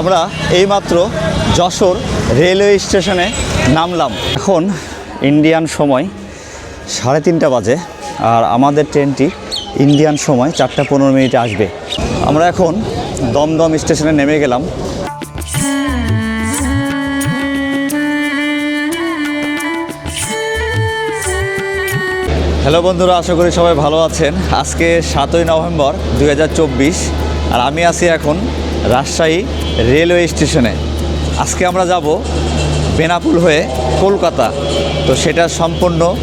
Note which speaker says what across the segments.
Speaker 1: আমরা এইমাত্র যশোর রেলওয়ে স্টেশনে নামলাম। এখন ইন্ডিয়ান সময় সাড়ে তিনটা বাজে আর আমাদের ট্রেনটি ইন্ডিয়ান সময় চারটা পনেরো মিনিটে আসবে। আমরা এখন দমদম স্টেশনে নেমে গেলাম। হ্যালো বন্ধুরা, আশা করি সবাই ভালো আছেন। আজকে সাতই নভেম্বর দু হাজার চব্বিশ আর আমি আছি এখন রাজশাহী রেলওয়ে স্টেশনে। আজকে আমরা যাব বেনাপুল হয়ে কলকাতা। তো সেটা সম্পূর্ণ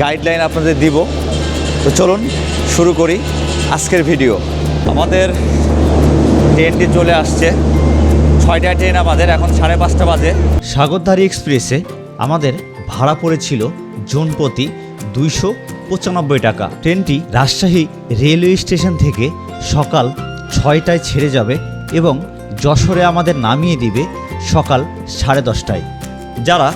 Speaker 1: গাইডলাইন আপনাদের দিব। তো চলুন শুরু করি আজকের ভিডিও। আমাদের ট্রেনটি চলে আসছে। ছয়টায় ট্রেন আমাদের, এখন সাড়ে পাঁচটা বাজে।
Speaker 2: সাগরধারী এক্সপ্রেসে আমাদের ভাড়া পড়েছিল জনপ্রতি দুইশো পঁচানব্বই টাকা। ট্রেনটি রাজশাহী রেলওয়ে স্টেশন থেকে সকাল ছয়টায় ছেড়ে যাবে এবং যশোরে আমাদের নামিয়ে দিবে সকাল সাড়ে দশটায়। যারা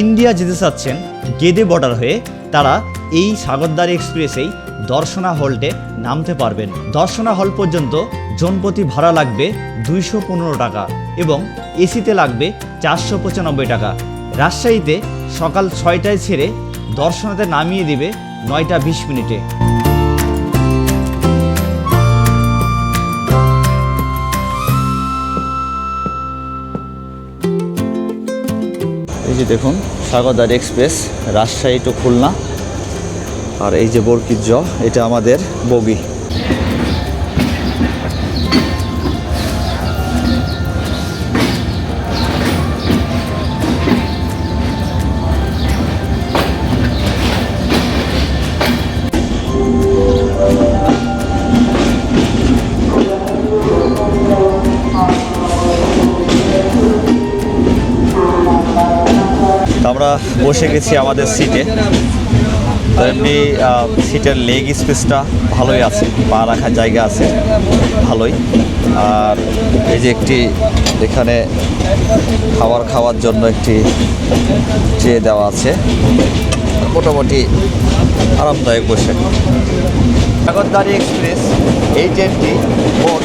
Speaker 2: ইন্ডিয়া যেতে চাচ্ছেন, গেদে বর্ডার হয়ে, তারা এই সাগরদারি এক্সপ্রেসেই দর্শনা হল্টে নামতে পারবেন। দর্শনা হল পর্যন্ত জনপ্রতি ভাড়া লাগবে দুইশো পনেরো টাকা এবং এসিতে লাগবে চারশো পঁচানব্বই টাকা। রাজশাহীতে সকাল ছয়টায় ছেড়ে দর্শনাতে নামিয়ে দিবে নয়টা বিশ মিনিটে।
Speaker 1: যে দেখুন, সাগরদার এক্সপ্রেস, রাজশাহী টু খুলনা। আর এই যে বরকির জ, এটা আমাদের বগি। বসে গেছি আমাদের সিটে তো এমনি সিটের লেগ স্পেসটা ভালোই আছে, পা রাখার জায়গা আছে, ভালোই। আর এই যে একটি এখানে খাবার খাওয়ার জন্য একটি ট্রে দেওয়া আছে, মোটামুটি আরামদায়ক বসে। সাগরদারি এক্সপ্রেস এই ট্রেনটি মোট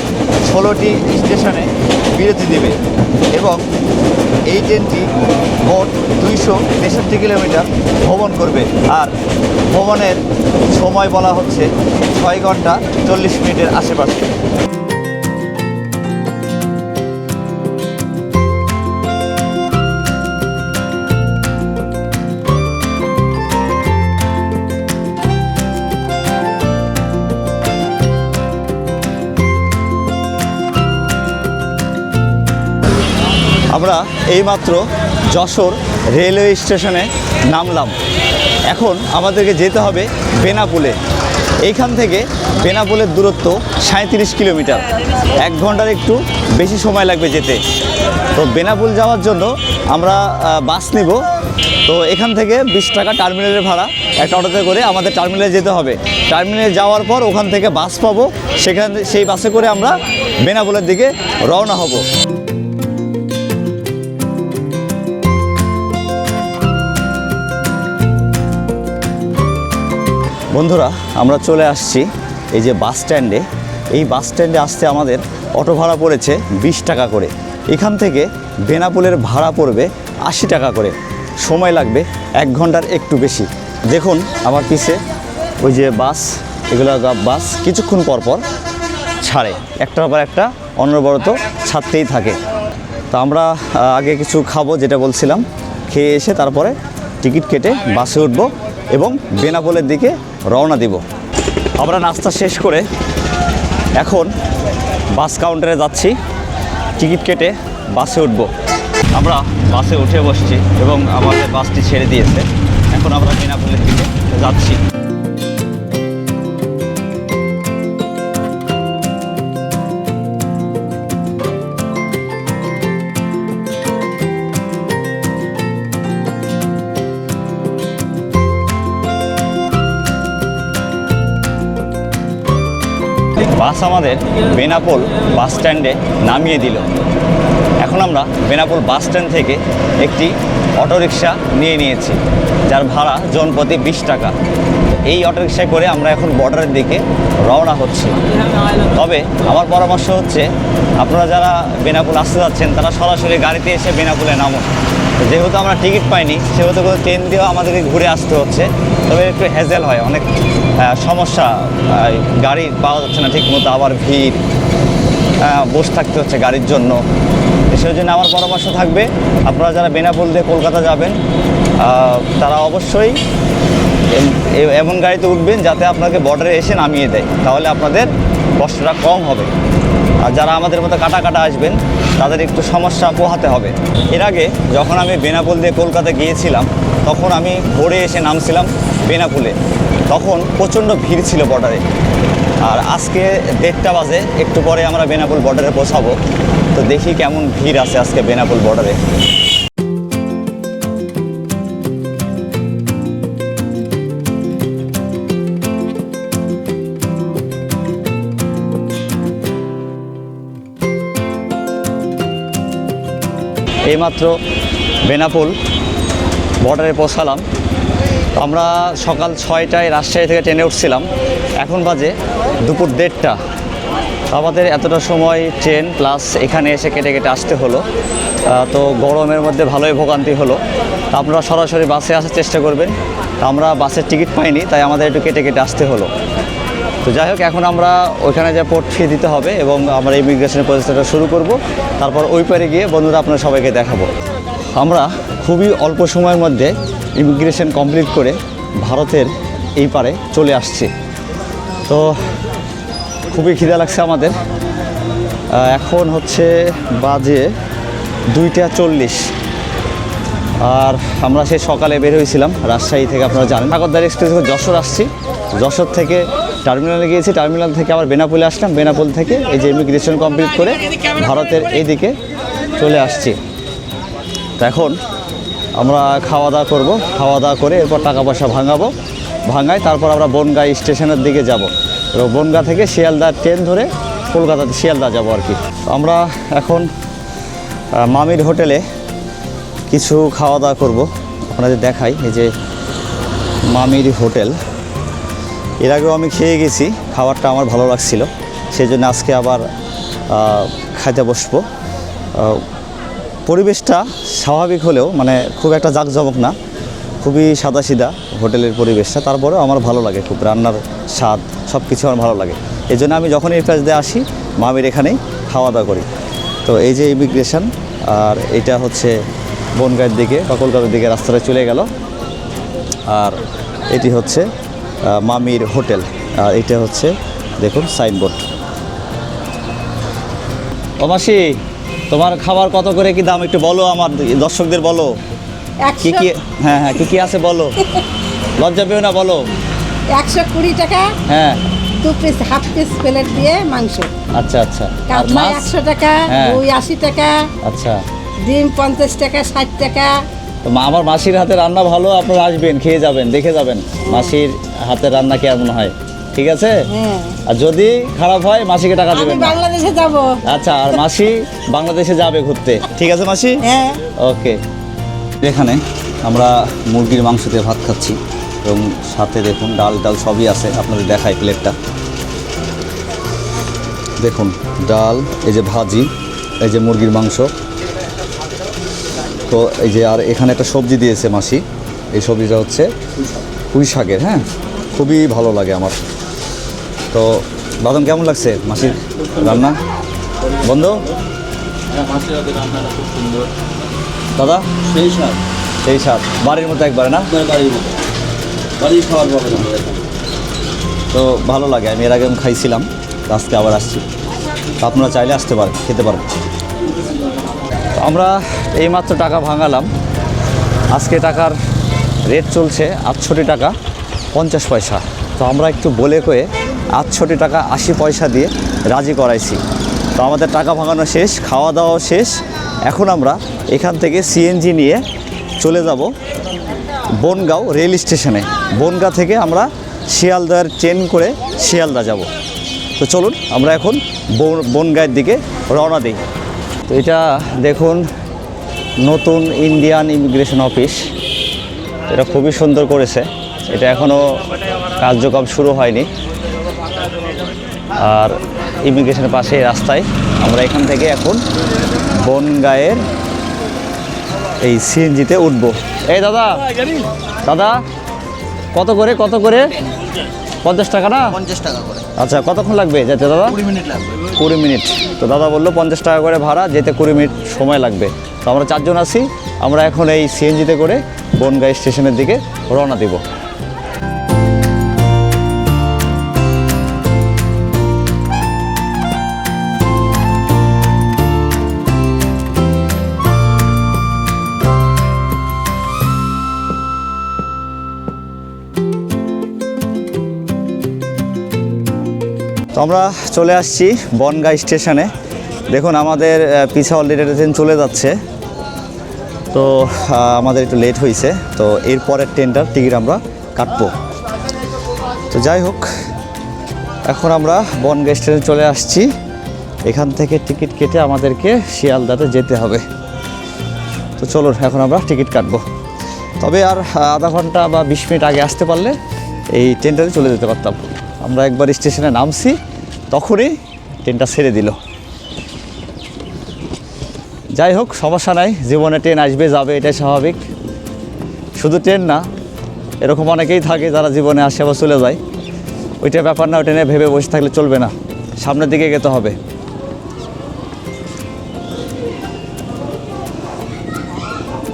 Speaker 1: ষোলোটি স্টেশনে বিরতি দেবে এবং এই ট্রেনটি মোট দুইশো তেষট্টি কিলোমিটার ভ্রমণ করবে। আর ভ্রমণের সময় বলা হচ্ছে ছয় ঘণ্টা চল্লিশ মিনিটের আশেপাশে। আমরা এইমাত্র যশোর রেলওয়ে স্টেশনে নামলাম। এখন আমাদেরকে যেতে হবে বেনাপুলে। এইখান থেকে বেনাপুলের দূরত্ব সাঁত্রিশ কিলোমিটার। এক ঘণ্টার একটু বেশি সময় লাগবে যেতে। তো বেনাপুল যাওয়ার জন্য আমরা বাস নিব। তো এখান থেকে বিশ টাকা টার্মিনালের ভাড়া একটা অটোতে করে আমাদের টার্মিনালে যেতে হবে। টার্মিনালে যাওয়ার পর ওখান থেকে বাস পাবো। সেখান, সেই বাসে করে আমরা বেনাপুলের দিকে রওনা হব। বন্ধুরা, আমরা চলে আসছি এই যে বাস স্ট্যান্ডে। এই বাস স্ট্যান্ডে আসতে আমাদের অটো ভাড়া পড়েছে বিশ টাকা করে। এখান থেকে বেনাপুলের ভাড়া পড়বে আশি টাকা করে। সময় লাগবে এক ঘণ্টার একটু বেশি। দেখুন আমার পিছে ওই যে বাস, এগুলো বাস, কিছুক্ষণ পর পর ছাড়ে। একটার পর একটা অনবরত ছাড়তেই থাকে। তো আমরা আগে কিছু খাব, যেটা বলছিলাম। খেয়ে এসে তারপরে টিকিট কেটে বাসে উঠবো। এবং বেনাপোলের দিকে রওনা দিব। আমরা নাস্তা শেষ করে এখন বাস কাউন্টারে যাচ্ছি। টিকিট কেটে বাসে উঠবো। আমরা বাসে উঠে বসছি এবং আমাদের বাসটি ছেড়ে দিয়েছে। এখন আমরা বেনাপোলের দিকে যাচ্ছি। বাস আমাদের বেনাপোল বাস স্ট্যান্ডে নামিয়ে দিল। এখন আমরা বেনাপোল বাস স্ট্যান্ড থেকে একটি অটোরিকশা নিয়ে নিয়েছি, যার ভাড়া জন প্রতি বিশ টাকা। এই অটোরিকশায় করে আমরা এখন বর্ডারের দিকে রওনা হচ্ছি। তবে আমার পরামর্শ হচ্ছে, আপনারা যারা বেনাপুল আসতে যাচ্ছেন, তারা সরাসরি গাড়িতে এসে বেনাপুলে নামুন। যেহেতু আমরা টিকিট পাইনি, সেহেতু ট্রেন দিয়েও আমাদেরকে ঘুরে আসতে হচ্ছে, তবে একটু হেজেল হয় অনেক। সমস্যা গাড়ি পাওয়া যাচ্ছে না ঠিক মতো আবার ভিড়। বসে থাকতে হচ্ছে গাড়ির জন্য। সেই জন্য আমার পরামর্শ থাকবে, আপনারা যারা বেনাপুল দিয়ে কলকাতা যাবেন তারা অবশ্যই এমন গাড়িতে উঠবেন যাতে আপনাকে বর্ডারে এসে নামিয়ে দেয়। তাহলে আপনাদের কষ্টটা কম হবে। আর যারা আমাদের মতো কাটা কাটা আসবেন, তাদের একটু সমস্যা পোহাতে হবে। এর আগে যখন আমি বেনাপুল দিয়ে কলকাতা গিয়েছিলাম, তখন আমি ভোরে এসে নামছিলাম বেনাপুলে। তখন প্রচণ্ড ভিড় ছিল বর্ডারে আর আজকে দেড়টা বাজে, একটু পরে আমরা বেনাপুল বর্ডারে পৌঁছাবো। তো দেখি কেমন ভিড় আছে আজকে বেনাপুল বর্ডারে এইমাত্র বেনাপুল বর্ডারে পৌঁছালাম। আমরা সকাল ছয়টায় রাজশাহী থেকে ট্রেনে উঠছিলাম। এখন বাজে দুপুর দেড়টা। আমাদের এতটা সময় ট্রেন প্লাস এখানে এসে কেটে কেটে আসতে হলো। তো গরমের মধ্যে ভালোই ভোগান্তি হলো। আপনারা সরাসরি বাসে আসার চেষ্টা করবেন। আমরা বাসের টিকিট পাইনি, তাই আমাদের একটু কেটে কেটে আসতে হলো। তো যাই হোক, এখন আমরা ওইখানে যে পোর্ট ফি দিতে হবে এবং আমরা ইমিগ্রেশনের প্রচেষ্টাটা শুরু করব। তারপর ওই পারে গিয়ে বন্ধুরা আপনারা সবাইকে দেখাবো। আমরা খুবই অল্প সময়ের মধ্যে ইমিগ্রেশন কমপ্লিট করে ভারতের এই পারে চলে আসছে। তো খুবই খিদে লাগছে আমাদের। এখন হচ্ছে বাজে দুইটা চল্লিশ। আর আমরা সেই সকালে বের হয়েছিলাম রাজশাহী থেকে, আপনারা জানেন। নাগরদার এক্সপ্রেস যশোর আসছি। যশোর থেকে টার্মিনালে গিয়েছি। টার্মিনাল থেকে আবার বেনাপুলে আসলাম। বেনাপুল থেকে এই যে ইমিগ্রেশন কমপ্লিট করে ভারতের এইদিকে চলে আসছি। তো এখন আমরা খাওয়া দাওয়া করব। খাওয়া দাওয়া করে এরপর টাকা পয়সা ভাঙাবো। ভাঙায় তারপর আমরা বনগাঁ স্টেশনের দিকে যাব। এবং বনগাঁ থেকে শিয়ালদা ট্রেন ধরে কলকাতাতে শিয়ালদা যাব আর কি। আমরা এখন মামির হোটেলে কিছু খাওয়া দাওয়া করব। আপনাদের দেখাই এই যে মামির হোটেল। এর আগেও আমি খেয়ে গেছি, খাবারটা আমার ভালো লাগছিল। সেই জন্য আজকে আবার খাইতে বসবো। পরিবেশটা স্বাভাবিক হলেও মানে খুব একটা জাঁকজমক না, খুবই সাদাসিধা হোটেলের পরিবেশটা, তারপরেও আমার ভালো লাগে খুব, রান্নার স্বাদ সব কিছু আমার ভালো লাগে। এই জন্য আমি যখন এই দিয়ে আসি, মামির এখানেই খাওয়া দাওয়া করি। তো এই যে ইমিগ্রেশন আর এটা হচ্ছে বনগাঁয়ের দিকে বা কলকাতার দিকে রাস্তাটা চলে গেল। আর এটি হচ্ছে মামির হোটেল, আর এটা হচ্ছে, দেখুন সাইনবোর্ড ও তোমার খাবার কত করে কি দাম একটু বলো আমার দর্শকদের বলো। কি কি হ্যাঁ হ্যাঁ কি কি আছে বলো। লজ্জা পেও না বলো।
Speaker 3: একশো কুড়ি টাকা
Speaker 1: হ্যাঁ।
Speaker 3: দু পিস হাফ পিস প্লেট দিয়ে মাংস।
Speaker 1: আচ্ছা আচ্ছা।
Speaker 3: কাতলা একশো টাকা
Speaker 1: হ্যাঁ।
Speaker 3: রুই আশি টাকা
Speaker 1: আচ্ছা।
Speaker 3: ডিম পঞ্চাশ টাকা ষাট টাকা।
Speaker 1: তো মা- আমার মাসির হাতে রান্না ভালো আপনারা আসবেন খেয়ে যাবেন দেখে যাবেন। মাসির হাতে রান্না কেমন হয় ঠিক আছে?
Speaker 3: হ্যাঁ।
Speaker 1: আর যদি খারাপ হয় মাসিকে টাকা দেবেন
Speaker 3: বাংলাদেশে যাব।
Speaker 1: আচ্ছা আর মাসি বাংলাদেশে যাবে ঘুরতে। ঠিক আছে মাসি?
Speaker 3: হ্যাঁ।
Speaker 1: ওকে। এখানে আমরা মুরগির মাংস দিয়ে ভাত খাচ্ছি এবং সাথে দেখুন ডাল ডাল সবই আছে। আপনাদের দেখাই প্লেটটা। দেখুন ডাল এই যে ভাজি এই যে মুরগির মাংস। তো এই যে আর এখানে একটা সবজি দিয়েছে মাসি। এই সবজিটা হচ্ছে পুঁই শাকের হ্যাঁ? খুবই ভালো লাগে আমার। তো বাদাম কেমন লাগছে? মাসির রান্না? বন্ধ?
Speaker 4: সুন্দর।
Speaker 1: দাদা?
Speaker 4: সেই স্বাদ।
Speaker 1: সেই স্বাদ। বাড়ির মতো একবারে না?
Speaker 4: বাড়ির মতো। বাড়ির খাবার পাবেন
Speaker 1: তো ভালো লাগে আমি এর আগে আমি খাইছিলাম আজকে আবার আসছি। তো আপনারা চাইলে আসতে পারেন খেতে পারেন তো আমরা এইমাত্র টাকা ভাঙালাম। আজকে টাকার রেট চলছে আটষট্টি টাকা পঞ্চাশ পয়সা। তো আমরা একটু বলে কয়ে আটষট্টি টাকা আশি পয়সা দিয়ে রাজি করাইছি। তো আমাদের টাকা ভাঙানো শেষ, খাওয়া দাওয়াও শেষ। এখন আমরা এখান থেকে সিএনজি নিয়ে চলে যাব বনগাঁও রেল স্টেশনে। বনগাঁ থেকে আমরা শিয়ালদার ট্রেন করে শিয়ালদা যাব। তো চলুন, আমরা এখন বন- বনগাঁয়ের দিকে রওনা দিই। তো এটা দেখুন, নতুন ইন্ডিয়ান ইমিগ্রেশন অফিস। এটা খুবই সুন্দর করেছে। এটা এখনও কার্যক্রম শুরু হয়নি। আর ইমিগ্রেশনের পাশে রাস্তায়। আমরা এখান থেকে এখন বনগাঁয়ের এই সিএনজিতে উঠব। এই দাদা দাদা কত করে কত করে? পঞ্চাশ টাকা না?
Speaker 5: পঞ্চাশ টাকা করে।
Speaker 1: আচ্ছা কতক্ষণ লাগবে যেতে দাদা?
Speaker 5: কুড়ি মিনিট লাগবে।
Speaker 1: কুড়ি মিনিট। তো দাদা বলল পঞ্চাশ টাকা করে ভাড়া যেতে কুড়ি মিনিট সময় লাগবে। তো আমরা চারজন আছি আমরা এখন এই সিএনজিতে করে বনগাঁ স্টেশনের দিকে রওনা দিব। তো আমরা চলে আসছি বনগাঁ স্টেশনে। দেখুন, আমাদের পিছে অলরেডি ট্রেন চলে যাচ্ছে। তো আমাদের একটু লেট হয়েছে তো, এরপরের ট্রেনটার টিকিট আমরা কাটবো। তো যাই হোক, এখন আমরা বনগাঁ স্টেশনে চলে আসছি। এখান থেকে টিকিট কেটে আমাদেরকে শিয়ালদাতে যেতে হবে। তো চলুন, এখন আমরা টিকিট কাটবো। তবে আর, আধা ঘণ্টা বা বিশ মিনিট আগে আসতে পারলে এই ট্রেনটাতে চলে যেতে পারতাম। আমরা একবার স্টেশনে নামছি, তখনই ট্রেনটা ছেড়ে দিল। যাই হোক, সমস্যা নাই, জীবনে ট্রেন আসবে, যাবে, এটাই স্বাভাবিক। শুধু ট্রেন না, এরকম অনেকেই থাকে যারা জীবনে আসে আবার চলে যায়। ওইটা ব্যাপার না, ওইটা নিয়ে ভেবে বসে থাকলে চলবে না। সামনের দিকে যেতে হবে।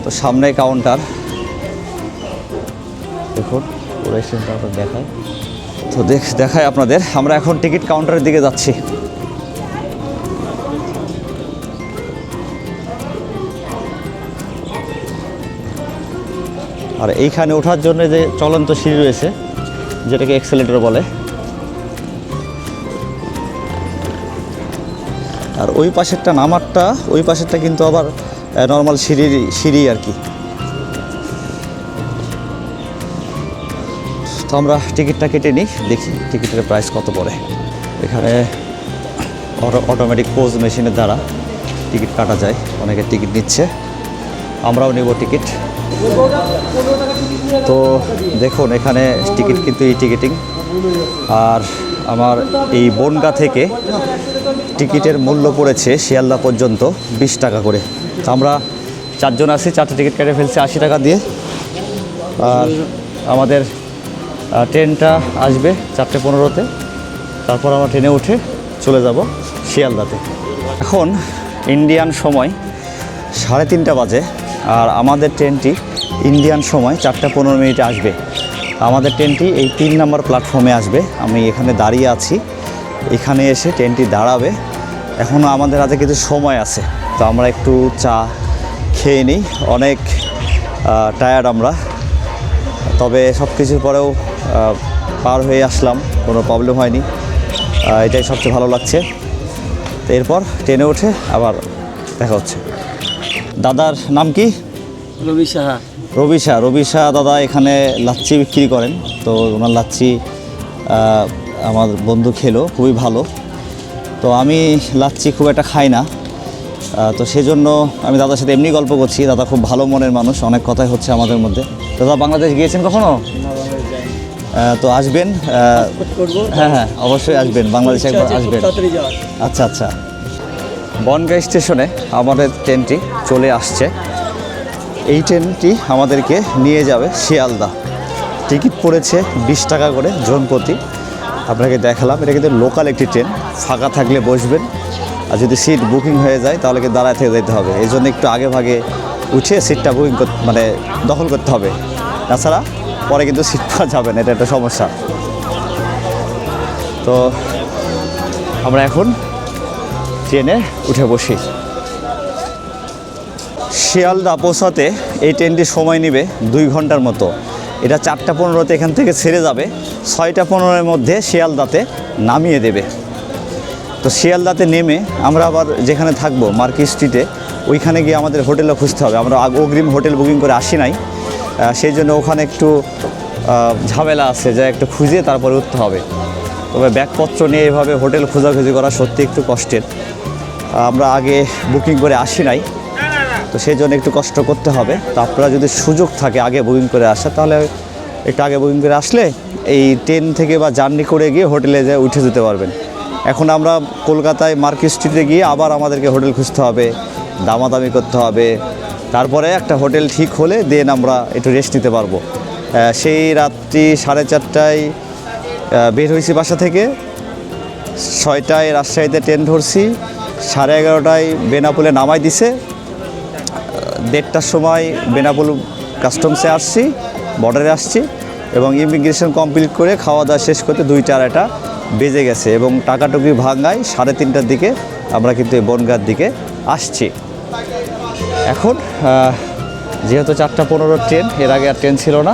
Speaker 1: তো সামনে কাউন্টার দেখুন দেখায়। তো দেখ দেখায় আপনাদের। আমরা এখন টিকিট কাউন্টারের দিকে যাচ্ছি। আর এইখানে ওঠার জন্য যে চলন্ত সিঁড়ি রয়েছে, যেটাকে এক্সেলেটর বলে। আর ওই পাশেরটা নামারটা, ওই পাশেরটা কিন্তু আবার নর্মাল সিঁড়ি সিঁড়ি আর কি। তো আমরা টিকিটটা কেটে নিই, দেখি টিকিটের প্রাইস কত পড়ে। এখানে অটোমেটিক পোজ মেশিনের দ্বারা টিকিট কাটা যায়, অনেকে টিকিট নিচ্ছে। আমরাও নেব টিকিট। তো দেখুন, এখানে টিকিট কিন্তু এই টিকিটিং। আর আমার এই বনগা থেকে টিকিটের মূল্য পড়েছে শিয়ালদা পর্যন্ত বিশ টাকা করে। তো আমরা চারজন আছি, চারটে টিকিট কেটে ফেলছি আশি টাকা দিয়ে। আর আমাদের ট্রেনটা আসবে চারটে পনেরোতে। তারপর আমরা ট্রেনে উঠে চলে যাব শিয়ালদাতে। এখন ইন্ডিয়ান সময় সাড়ে তিনটা বাজে আর আমাদের ট্রেনটি ইন্ডিয়ান সময় চারটা পনেরো মিনিটে আসবে। আমাদের ট্রেনটি এই তিন নম্বর প্ল্যাটফর্মে আসবে। আমি এখানে দাঁড়িয়ে আছি। এখানে এসে ট্রেনটি দাঁড়াবে। এখনও আমাদের হাতে কিছু সময় আছে। তো আমরা একটু চা খেয়ে নিই। অনেক টায়ার্ড আমরা। তবে সব কিছুর পরেও পার হয়ে আসলাম কোনো প্রবলেম হয়নি। এটাই সবচেয়ে ভালো লাগছে। তো এরপর ট্রেনে উঠে আবার দেখা হচ্ছে। দাদার নাম কি?
Speaker 5: রবি সাহা।
Speaker 1: রবি শাহ রবি শাহ দাদা এখানে লাচ্ছি বিক্রি করেন। তো ওনার লাচ্ছি আমার বন্ধু খেলো খুবই ভালো। তো আমি লাচ্ছি খুব একটা খাই না। তো সেজন্য আমি দাদার সাথে এমনি গল্প করছি। দাদা খুব ভালো মনের মানুষ অনেক কথাই হচ্ছে আমাদের মধ্যে। দাদা বাংলাদেশ গিয়েছেন কখনো? তো আসবেন হ্যাঁ হ্যাঁ অবশ্যই আসবেন বাংলাদেশে একবার আসবেন। আচ্ছা আচ্ছা। বনগাঁ স্টেশনে আমাদের ট্রেনটি চলে আসছে। এই ট্রেনটি আমাদেরকে নিয়ে যাবে শিয়ালদা। টিকিট পড়েছে বিশ টাকা করে জনপ্রতি। আপনাকে দেখালাম এটা কিন্তু লোকাল একটি ট্রেন ফাঁকা থাকলে বসবেন। আর যদি সিট বুকিং হয়ে যায় তাহলে কিন্তু দাঁড়ায় থেকে যেতে হবে। এই জন্য একটু আগে ভাগে উঠে সিটটা বুকিং মানে দখল করতে হবে। তাছাড়া পরে কিন্তু সিট পাওয়া যাবে না, এটা একটা সমস্যা। তো আমরা এখন ট্রেনে উঠে বসি। শিয়ালদা পৌঁছাতে এই ট্রেনটি সময় নেবে দুই ঘণ্টার মতো। এটা চারটা পনেরোতে এখান থেকে ছেড়ে যাবে, ছয়টা পনেরোর মধ্যে শিয়ালদাতে নামিয়ে দেবে। তো শিয়ালদাতে নেমে আমরা আবার যেখানে থাকব মার্কেট স্ট্রিটে, ওইখানে গিয়ে আমাদের হোটেলও খুঁজতে হবে। আমরা অগ্রিম হোটেল বুকিং করে আসি নাই। সেই জন্য ওখানে একটু ঝামেলা আছে যা একটু খুঁজে তারপরে উঠতে হবে। তবে ব্যাগপত্র নিয়ে এভাবে হোটেল খোঁজাখুঁজি করা সত্যি একটু কষ্টের। আমরা আগে বুকিং করে আসি নাই, তো সেই জন্য একটু কষ্ট করতে হবে। তো আপনারা যদি সুযোগ থাকে আগে বুকিং করে আসা, তাহলে একটু আগে বুকিং করে আসলে এই ট্রেন থেকে বা জার্নি করে গিয়ে হোটেলে যেয়ে উঠে যেতে পারবেন। এখন আমরা কলকাতায় মার্কেট স্ট্রিটে গিয়ে আবার আমাদেরকে হোটেল খুঁজতে হবে, দামাদামি করতে হবে তারপরে একটা হোটেল ঠিক হলে দেন আমরা একটু রেস্ট নিতে পারব। সেই রাত্রি সাড়ে চারটায় বের হয়েছি বাসা থেকে। ছয়টায় রাজশাহীতে ট্রেন ধরছি। সাড়ে এগারোটায় বেনাপুলে নামাই দিছে। দেড়টার সময় বেনাপুল কাস্টমসে আসছি বর্ডারে আসছি এবং ইমিগ্রেশন কমপ্লিট করে খাওয়া দাওয়া শেষ করতে দুইটা আড়াইটা বেজে গেছে এবং টাকাটুকি ভাঙায় সাড়ে তিনটার দিকে আমরা কিন্তু এই বনগার দিকে আসছি। এখন যেহেতু চারটা পনেরো ট্রেন, এর আগে আর ট্রেন ছিল না,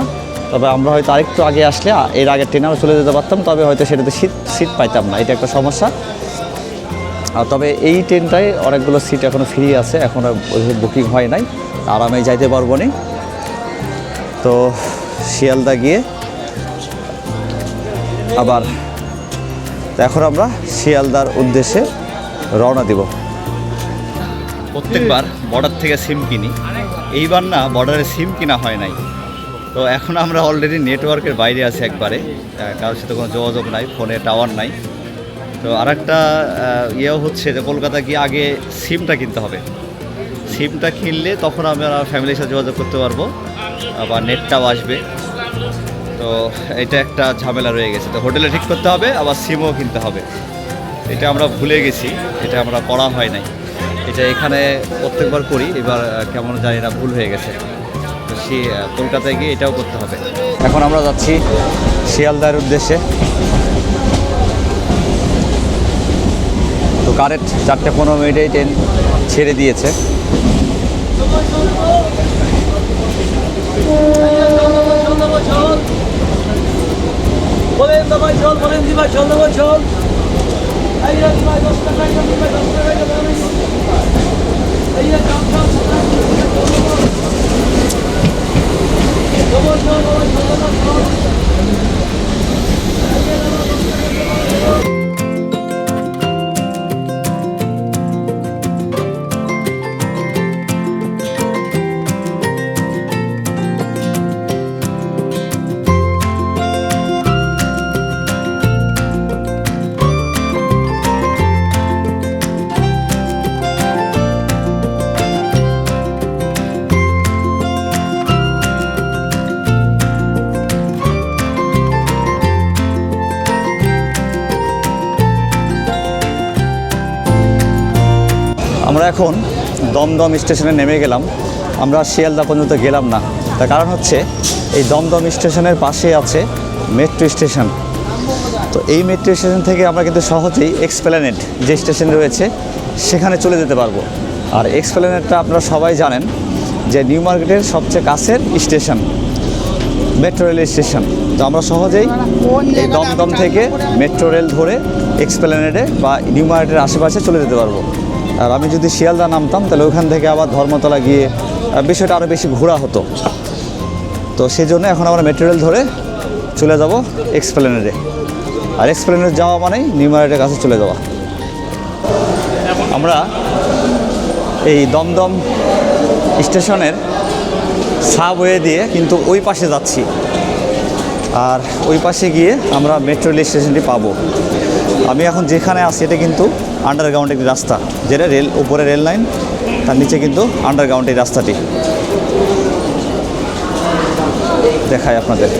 Speaker 1: তবে আমরা হয়তো আরেকটু আগে আসলে এর আগে ট্রেনে আমরা চলে যেতে পারতাম, তবে হয়তো সেটাতে সিট সিট পাইতাম না, এটা একটা সমস্যা। তবে এই ট্রেনটায় অনেকগুলো সিট এখনও ফ্রি আছে এখনও বুকিং হয় নাই, আরামে যাইতে পারব না। তো শিয়ালদা গিয়ে আবার এখন আমরা শিয়ালদার উদ্দেশ্যে রওনা দিব। প্রত্যেকবার বর্ডার থেকে সিম কিনি। এইবার না বর্ডারে সিম কিনা হয় নাই। তো এখন আমরা অলরেডি নেটওয়ার্কের বাইরে আছি একবারে। কারোর সাথে কোনো যোগাযোগ নাই ফোনে টাওয়ার নাই। তো আরেকটা আহ, ইয়েও হচ্ছে যে কলকাতা গিয়ে আগে সিমটা কিনতে হবে। সিমটা কিনলে তখন আমরা ফ্যামিলির সাথে যোগাযোগ করতে পারব। আবার নেটটাও আসবে। তো এটা একটা ঝামেলা রয়ে গেছে। তো হোটেলে ঠিক করতে হবে আবার সিমও কিনতে হবে। এটা আমরা ভুলে গেছি এটা আমরা করা হয় নাই। এটা এখানে প্রত্যেকবার করি, এবার কেমন জানি না ভুল হয়ে গেছে। সে কলকাতায় গিয়ে এটাও করতে হবে। এখন আমরা যাচ্ছি শিয়ালদার উদ্দেশ্যে। তো কারেন্ট চারটে পনেরো মিনিটেই ট্রেন ছেড়ে দিয়েছে।
Speaker 5: বলেন চল বলেন চল চল এই রে
Speaker 1: এখন দমদম স্টেশনে নেমে গেলাম। আমরা শিয়ালদা পর্যন্ত গেলাম না। তার কারণ হচ্ছে, এই দমদম স্টেশনের পাশে আছে মেট্রো স্টেশন। তো এই মেট্রো স্টেশন থেকে আমরা কিন্তু সহজেই এক্সপ্লেনেট যে স্টেশন রয়েছে, সেখানে চলে যেতে পারব। আর এক্সপ্লেনেটটা আপনারা সবাই জানেন যে নিউ মার্কেটের সবচেয়ে কাছের স্টেশন, মেট্রো রেল স্টেশন। তো আমরা সহজেই এই দমদম থেকে মেট্রো রেল ধরে এক্সপ্লেনেডে বা নিউ মার্কেটের আশেপাশে চলে যেতে পারব। আর আমি যদি শিয়ালদা নামতাম, তাহলে ওখান থেকে আবার ধর্মতলা গিয়ে বিষয়টা আরও বেশি ঘোরা হতো। তো সেই জন্য এখন আমরা মেট্রো রেল ধরে চলে যাব এক্সপ্লেনেডে আর এক্সপ্লেনেড যাওয়া মানেই নিউ মার্কেটের কাছে চলে যাওয়া। আমরা এই দমদম স্টেশনের সাবওয়ে দিয়ে কিন্তু ওই পাশে যাচ্ছি। আর ওই পাশে গিয়ে আমরা মেট্রো রেল স্টেশনটি পাবো। আমি এখন যেখানে আছি, এটা কিন্তু আন্ডারগ্রাউন্ড একটি রাস্তা, যেটা রেল, উপরে রেল লাইন, তার নিচে কিন্তু আন্ডারগ্রাউন্ড এই রাস্তাটি। দেখায় আপনাদের।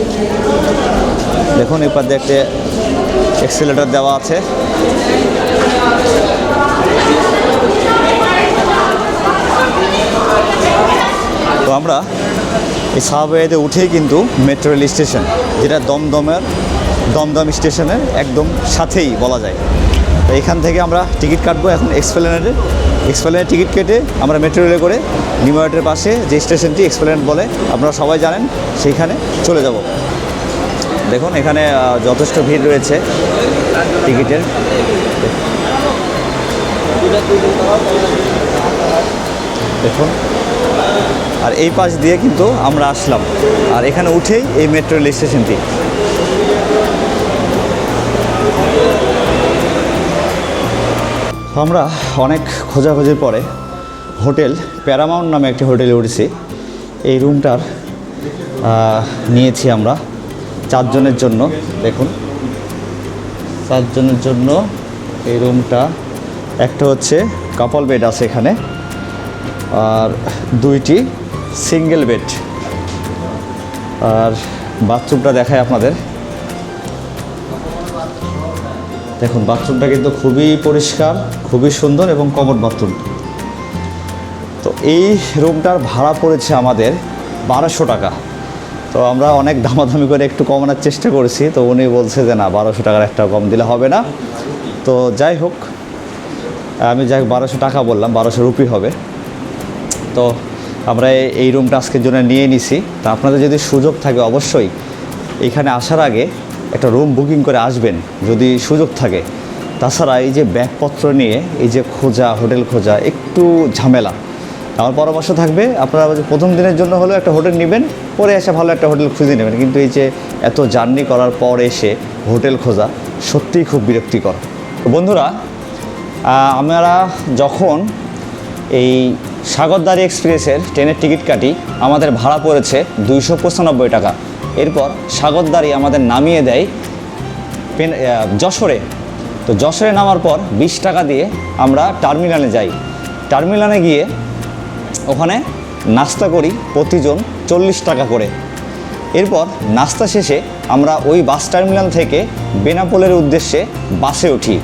Speaker 1: দেখুন এরপর দিয়ে একটা এক্সিলেটর দেওয়া আছে। তো আমরা এই সাবওয়েতে উঠেই কিন্তু মেট্রো রেল স্টেশন যেটা দমদমের, দমদম স্টেশনের একদম সাথেই বলা যায়। তো এখান থেকে আমরা টিকিট কাটবো এখন এক্সপ্লেনেডে। এক্সপ্লেনের টিকিট কেটে আমরা মেট্রো রেলে করে নিউমার্টের পাশে যে স্টেশনটি এক্সপ্লেনেড বলে, আপনারা সবাই জানেন, সেইখানে চলে যাব। দেখুন, এখানে যথেষ্ট ভিড় রয়েছে টিকিটের। দেখুন, আর এই পাশ দিয়ে কিন্তু আমরা আসলাম। আর এখানে উঠেই এই মেট্রো রেল স্টেশনটি। আমরা অনেক খোঁজাখুঁজির পরে হোটেল প্যারামাউন্ট নামে একটি হোটেলে উঠেছি। এই রুমটার নিয়েছি আমরা চারজনের জন্য, দেখুন। চারজনের জন্য এই রুমটা, একটা হচ্ছে কাপল বেড আছে এখানে, আর দুইটি সিঙ্গেল বেড আর বাথরুমটা দেখায় আপনাদের। দেখুন বাথরুমটা কিন্তু খুবই পরিষ্কার, খুবই সুন্দর এবং কমন বাথরুম তো এই রুমটার ভাড়া পড়েছে আমাদের বারোশো টাকা। তো আমরা অনেক দামাদামি করে একটু কমানোর চেষ্টা করেছি, তো উনি বলছে যে না, বারোশো টাকার একটা কম দিলে হবে না। তো যাই হোক, আমি যাই হোক, বারোশো টাকা বললাম, বারোশো রুপি হবে। তো আমরা এই- রুমটা আজকের জন্য নিয়ে নিছি। তা আপনাদের যদি সুযোগ থাকে অবশ্যই, এখানে আসার আগে একটা রুম বুকিং করে আসবেন, যদি সুযোগ থাকে। তাছাড়া এই যে ব্যাগপত্র নিয়ে, এই যে খোঁজা, হোটেল খোঁজা, একটু ঝামেলা। আমার পরামর্শ থাকবে, আপনারা প্রথম দিনের জন্য হলেও একটা হোটেল নেবেন, পরে এসে ভালো একটা হোটেল খুঁজে নেবেন। কিন্তু এই যে এত জার্নি করার পর এসে হোটেল খোঁজা, সত্যিই খুব বিরক্তিকর। বন্ধুরা আমরা যখন এই সাগরদারি এক্সপ্রেসের ট্রেনের টিকিট কাটি, আমাদের ভাড়া পড়েছে দুইশো পঁচানব্বই টাকা। এরপর সাগরদারি আমাদের নামিয়ে দেয় পেন যশোরে। তো যশোরে নামার পর বিশ টাকা দিয়ে আমরা টার্মিনালে যাই। টার্মিনালে গিয়ে ওখানে নাস্তা করি প্রতিজন চল্লিশ টাকা করে। এরপর নাস্তা শেষে আমরা ওই বাস টার্মিনাল থেকে বেনাপোলের উদ্দেশ্যে বাসে উঠি।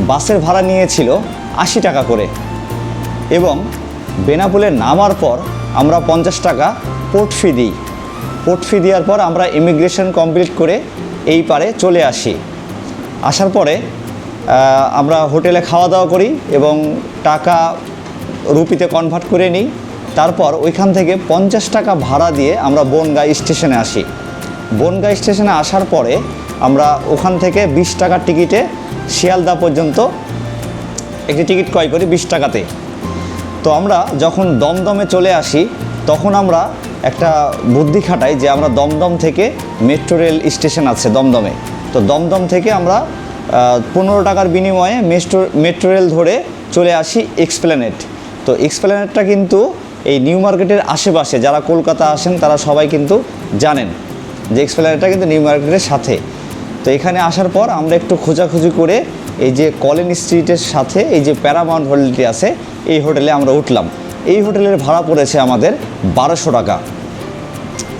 Speaker 1: বাসের ভাড়া নিয়েছিল আশি টাকা করে। এবং বেনাপোলে নামার পর আমরা পঞ্চাশ টাকা পোর্ট ফি দিই। পোর্ট ফি দেওয়ার পর আমরা ইমিগ্রেশন কমপ্লিট করে এই পারে চলে আসি। আসার পরে আমরা হোটেলে খাওয়া দাওয়া করি এবং টাকা রুপিতে কনভার্ট করে নিই। তারপর ওইখান থেকে পঞ্চাশ টাকা ভাড়া দিয়ে আমরা বনগাঁ স্টেশনে আসি। বনগাঁ স্টেশনে আসার পরে আমরা ওখান থেকে বিশ টাকার টিকিটে শিয়ালদা পর্যন্ত একটি টিকিট ক্রয় করি বিশ টাকাতে। তো আমরা যখন দমদমে চলে আসি, তখন আমরা একটা বুদ্ধি খাটাই যে আমরা দমদম থেকে মেট্রো রেল স্টেশন আছে দমদমে। তো দমদম থেকে আমরা পনেরো টাকার বিনিময়ে মেট্রো মেট্রো রেল ধরে চলে আসি এক্সপ্ল্যানেট। তো এক্সপ্ল্যানেটটা কিন্তু এই নিউ মার্কেটের আশেপাশে, যারা কলকাতা আসেন তারা সবাই কিন্তু জানেন যে এক্সপ্ল্যানেটটা কিন্তু নিউ মার্কেটের সাথে। তো এখানে আসার পর আমরা একটু খোঁজাখুঁজি করে এই যে কলেন স্ট্রিটের সাথে এই যে প্যারামাউন্ট হোটেলটি আছে, এই হোটেলে আমরা উঠলাম। এই হোটেলের ভাড়া পড়েছে আমাদের বারোশো টাকা।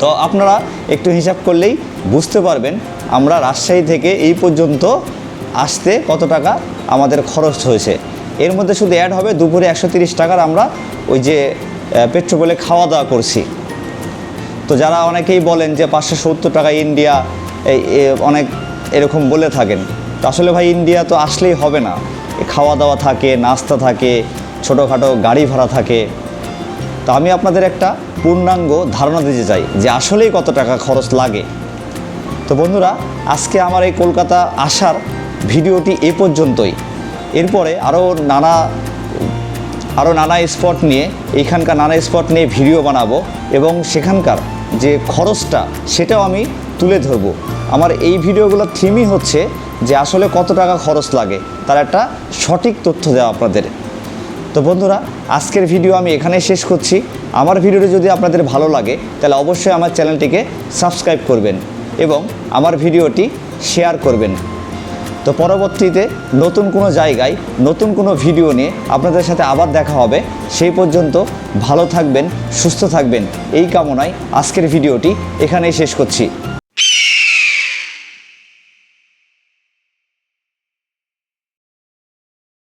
Speaker 1: তো আপনারা একটু হিসাব করলেই বুঝতে পারবেন আমরা রাজশাহী থেকে এই পর্যন্ত আসতে কত টাকা আমাদের খরচ হয়েছে। এর মধ্যে শুধু অ্যাড হবে দুপুরে একশো তিরিশ টাকার আমরা ওই যে পেট্রোপোলে খাওয়া দাওয়া করছি। তো যারা অনেকেই বলেন যে পাঁচশো সত্তর টাকা ইন্ডিয়া অনেক এরকম বলে থাকেন। তো আসলে ভাই, ইন্ডিয়া তো আসলেই হবে না। খাওয়া দাওয়া থাকে, নাস্তা থাকে ছোটোখাটো গাড়ি ভাড়া থাকে। তো আমি আপনাদের একটা পূর্ণাঙ্গ ধারণা দিতে চাই যে আসলেই কত টাকা খরচ লাগে। তো বন্ধুরা, আজকে আমার এই কলকাতা আসার ভিডিওটি এ পর্যন্তই। এরপরে আরও নানা আরও নানা স্পট নিয়ে এইখানকার নানা স্পট নিয়ে ভিডিও বানাবো এবং সেখানকার যে খরচটা সেটাও আমি তুলে ধরবো। আমার এই ভিডিওগুলোর থিমই হচ্ছে যে আসলে কত টাকা খরচ লাগে, তার একটা সঠিক তথ্য দেওয়া আপনাদের। তো বন্ধুরা, আজকের ভিডিও আমি এখানেই শেষ করছি। আমার ভিডিওটি যদি আপনাদের ভালো লাগে, তাহলে অবশ্যই আমার চ্যানেলটিকে সাবস্ক্রাইব করবেন এবং আমার ভিডিওটি শেয়ার করবেন। তো পরবর্তীতে নতুন কোনো জায়গায় নতুন কোনো ভিডিও নিয়ে আপনাদের সাথে আবার দেখা হবে। সেই পর্যন্ত ভালো থাকবেন, সুস্থ থাকবেন। এই কামনায় আজকের ভিডিওটি এখানেই শেষ করছি।